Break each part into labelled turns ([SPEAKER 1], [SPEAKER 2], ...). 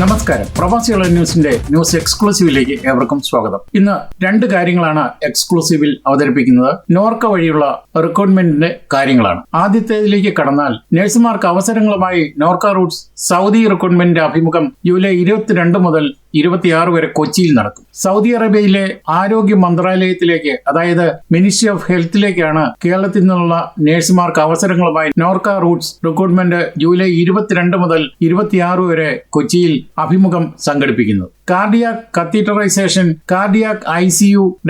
[SPEAKER 1] നമസ്കാരം. പ്രവാസികള ന്യൂസിന്റെ ന്യൂസ് എക്സ്ക്ലൂസീവിലേക്ക് ഏവർക്കും സ്വാഗതം. ഇന്ന് രണ്ട് കാര്യങ്ങളാണ് എക്സ്ക്ലൂസീവിൽ അവതരിപ്പിക്കുന്നത്. നോർക്ക വഴിയുള്ള റിക്രൂട്ട്മെന്റിന്റെ കാര്യങ്ങളാണ്. ആദ്യത്തേതിലേക്ക് കടന്നാൽ നഴ്സുമാർക്ക് അവസരങ്ങളുമായി നോർക്ക റൂട്ട്സ് സൗദി റിക്രൂട്ട്മെന്റിന്റെ അഭിമുഖം ജൂലൈ ഇരുപത്തിരണ്ട് മുതൽ ഇരുപത്തിയാറ് വരെ കൊച്ചിയിൽ നടക്കും. സൗദി അറേബ്യയിലെ ആരോഗ്യ മന്ത്രാലയത്തിലേക്ക് അതായത് മിനിസ്ട്രി ഓഫ് ഹെൽത്തിലേക്കാണ് കേരളത്തിൽ നിന്നുള്ള നഴ്സുമാർക്ക് അവസരങ്ങളുമായി നോർക്ക റൂട്ട്സ് റിക്രൂട്ട്മെന്റ് ജൂലൈ ഇരുപത്തിരണ്ട് മുതൽ ഇരുപത്തിയാറ് വരെ കൊച്ചിയിൽ അഭിമുഖം സംഘടിപ്പിക്കുന്നത്. Cardiac catheterization cardiac I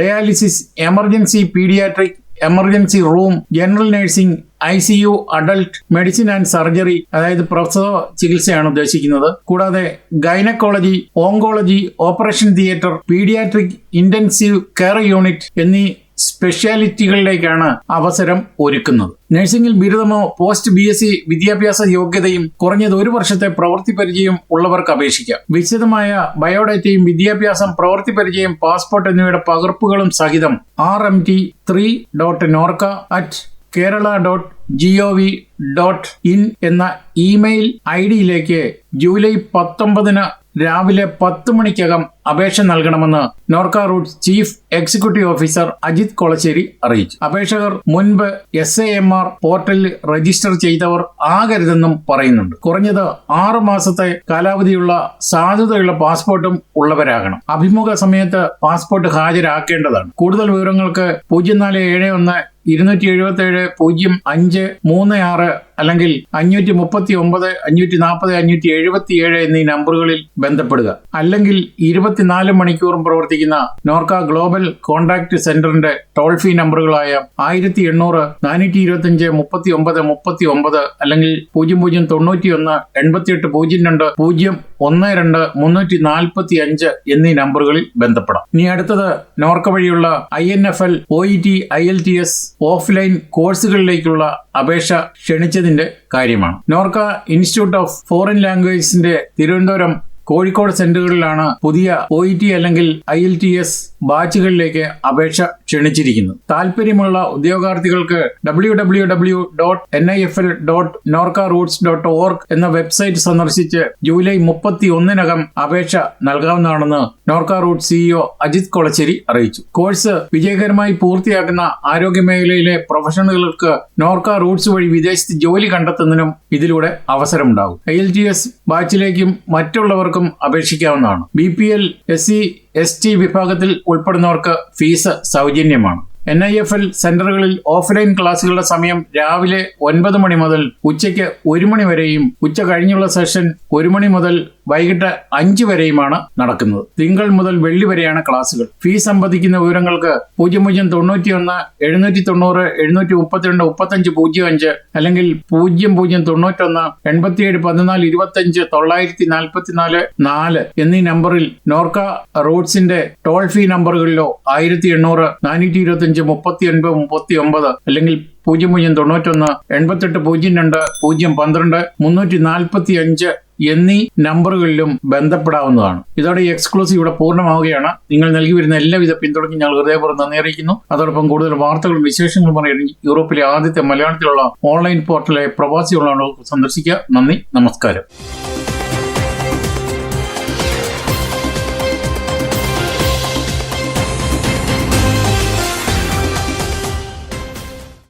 [SPEAKER 1] dialysis emergency paediatric emergency room general nursing I C U adult medicine and surgery അതായത് പ്രസവ ചികിത്സയാണ് ഉദ്ദേശിക്കുന്നത്. കൂടാതെ gynaecology oncology operation theatre paediatric intensive care unit എന്നീ സ്പെഷ്യാലിറ്റികളിലേക്കാണ് അവസരം ഒരുക്കുന്നത്. നഴ്സിംഗിൽ ബിരുദമോ പോസ്റ്റ് ബി എസ് സി വിദ്യാഭ്യാസ യോഗ്യതയും കുറഞ്ഞത് ഒരു വർഷത്തെ പ്രവൃത്തി പരിചയം ഉള്ളവർക്ക് അപേക്ഷിക്കാം. വിശദമായ ബയോഡേറ്റയും വിദ്യാഭ്യാസം പ്രവൃത്തി പരിചയം പാസ്പോർട്ട് എന്നിവയുടെ പകർപ്പുകളും സഹിതം R M T three dot Norka at Kerala dot G O V dot in എന്ന ഇമെയിൽ ഐ ഡിയിലേക്ക് ജൂലൈ പത്തൊമ്പതിന് രാവിലെ പത്ത് മണിക്കകം അപേക്ഷ നൽകണമെന്ന് Norka root chief executive officer Ajith Kolassery അറിയിച്ചു. അപേക്ഷകർ മുൻപ് എസ് എ എം ആർ പോർട്ടലിൽ രജിസ്റ്റർ ചെയ്തവർ ആകരുതെന്നും പറയുന്നുണ്ട്. കുറഞ്ഞത് ആറു മാസത്തെ കാലാവധിയുള്ള സാധുതയുള്ള പാസ്പോർട്ടും ഉള്ളവരാകണം. അഭിമുഖ സമയത്ത് പാസ്പോർട്ട് ഹാജരാക്കേണ്ടതാണ്. കൂടുതൽ വിവരങ്ങൾക്ക് പൂജ്യം നാല് ഏഴ് ഒന്ന് ഇരുന്നൂറ്റി എഴുപത്തി ഏഴ് പൂജ്യം അഞ്ച് മൂന്ന് ആറ് അല്ലെങ്കിൽ അഞ്ഞൂറ്റി മുപ്പത്തി ഒമ്പത് അഞ്ഞൂറ്റി നാൽപ്പത് അഞ്ഞൂറ്റി എഴുപത്തി ഏഴ് എന്നീ നമ്പറുകളിൽ ബന്ധപ്പെടുക. അല്ലെങ്കിൽ ഇരുപത്തിനാല് മണിക്കൂറും പ്രവർത്തിക്കുന്ന നോർക്ക ഗ്ലോബൽ കോൺടാക്ട് സെന്ററിന്റെ ടോൾ ഫ്രീ നമ്പറുകളായ ആയിരത്തി എണ്ണൂറ് നാനൂറ്റി ഇരുപത്തി അഞ്ച് മുപ്പത്തി ഒമ്പത് മുപ്പത്തി ഒമ്പത് അല്ലെങ്കിൽ പൂജ്യം പൂജ്യം തൊണ്ണൂറ്റി ഒന്ന് എൺപത്തിയെട്ട് പൂജ്യം രണ്ട് പൂജ്യം ഒന്ന് രണ്ട് മുന്നൂറ്റി നാൽപ്പത്തി അഞ്ച് എന്നീ നമ്പറുകളിൽ ബന്ധപ്പെടാം. ഇനി അടുത്തത് നോർക്ക വഴിയുള്ള I N F L O E T I L T S offline കോഴ്സുകളിലേക്കുള്ള അപേക്ഷ ക്ഷണിച്ചതിന്റെ കാര്യമാണ്. നോർക്ക ഇൻസ്റ്റിറ്റ്യൂട്ട് ഓഫ് ഫോറിൻ ലാംഗ്വേജസിന്റെ തിരുവനന്തപുരം കോഴിക്കോട് സെന്ററുകളിലാണ് പുതിയ ഒ ടി അല്ലെങ്കിൽ ഐ എൽ ടി എസ് ബാച്ചുകളിലേക്ക് അപേക്ഷ ക്ഷണിച്ചിരിക്കുന്നത്. താല്പര്യമുള്ള ഉദ്യോഗാർത്ഥികൾക്ക് W W W dot N I F L dot Norka roots dot org എന്ന വെബ്സൈറ്റ് സന്ദർശിച്ച് ജൂലൈ മുപ്പത്തി ഒന്നിനകം അപേക്ഷ നൽകാവുന്നതാണെന്ന് നോർക്ക റൂട്ട് സിഇഒ അജിത് കൊളച്ചേരി അറിയിച്ചു. കോഴ്സ് വിജയകരമായി പൂർത്തിയാക്കുന്ന ആരോഗ്യ മേഖലയിലെ പ്രൊഫഷണലുകൾക്ക് നോർക്ക റൂട്ട്സ് വഴി വിദേശത്ത് ജോലി കണ്ടെത്തുന്നതിനും ഇതിലൂടെ അവസരമുണ്ടാകും. ഐ എൽ ടി എസ് ബാച്ചിലേക്കും മറ്റുള്ളവർക്കും അപേക്ഷിക്കാവുന്നതാണ്. B P L S C S T വിഭാഗത്തിൽ ഉൾപ്പെടുന്നവർക്ക് ഫീസ് സൗജന്യമാണ്. എൻ ഐ എഫ് എൽ സെന്ററുകളിൽ ഓഫ്ലൈൻ ക്ലാസുകളുടെ സമയം രാവിലെ ഒൻപത് മണി മുതൽ ഉച്ചയ്ക്ക് ഒരു മണി വരെയും ഉച്ച കഴിഞ്ഞുള്ള സെഷൻ ഒരു മണി മുതൽ വൈകിട്ട് അഞ്ച് വരെയുമാണ് നടക്കുന്നത്. തിങ്കൾ മുതൽ വെള്ളി വരെയാണ് ക്ലാസുകൾ ഫീസ് സംബന്ധിക്കുന്ന വിവരങ്ങൾക്ക് പൂജ്യം പൂജ്യം തൊണ്ണൂറ്റി ഒന്ന് എഴുന്നൂറ്റി തൊണ്ണൂറ് എഴുന്നൂറ്റി മുപ്പത്തിരണ്ട് മുപ്പത്തഞ്ച് പൂജ്യം അഞ്ച് അല്ലെങ്കിൽ പൂജ്യം പൂജ്യം തൊണ്ണൂറ്റൊന്ന് എൺപത്തിയേഴ് പതിനാല് ഇരുപത്തഞ്ച് തൊള്ളായിരത്തി നാൽപ്പത്തിനാല് നാല് എന്നീ നമ്പറിൽ നോർക്ക റോഡ്സിന്റെ ടോൾ ഫ്രീ നമ്പറുകളിലോ ആയിരത്തി എണ്ണൂറ് നാനൂറ്റി ഇരുപത്തി അഞ്ച് മുപ്പത്തി ഒൻപത് മുപ്പത്തി ഒമ്പത് അല്ലെങ്കിൽ പൂജ്യം പൂജ്യം തൊണ്ണൂറ്റൊന്ന് എൺപത്തെട്ട് പൂജ്യം രണ്ട് പൂജ്യം പന്ത്രണ്ട് മുന്നൂറ്റി നാൽപ്പത്തി അഞ്ച് എന്നീ നമ്പറുകളിലും ബന്ധപ്പെടാവുന്നതാണ്. ഇതോടെ ഈ എക്സ്ക്ലൂസീവ് ഇവിടെ പൂർണമാവുകയാണ്. നിങ്ങൾ നൽകി വരുന്ന എല്ലാവിധ പിന്തുണയ്ക്കും ഞങ്ങൾ ഹൃദയപൂർവം നന്ദി അറിയിക്കുന്നു. അതോടൊപ്പം കൂടുതൽ വാർത്തകളും വിശേഷങ്ങളും അറിയാൻ യൂറോപ്പിലെ ആദ്യത്തെ മലയാളത്തിലുള്ള ഓൺലൈൻ പോർട്ടലെ പ്രവാസികളാണ് സന്ദർശിക്കുക. നന്ദി നമസ്കാരം.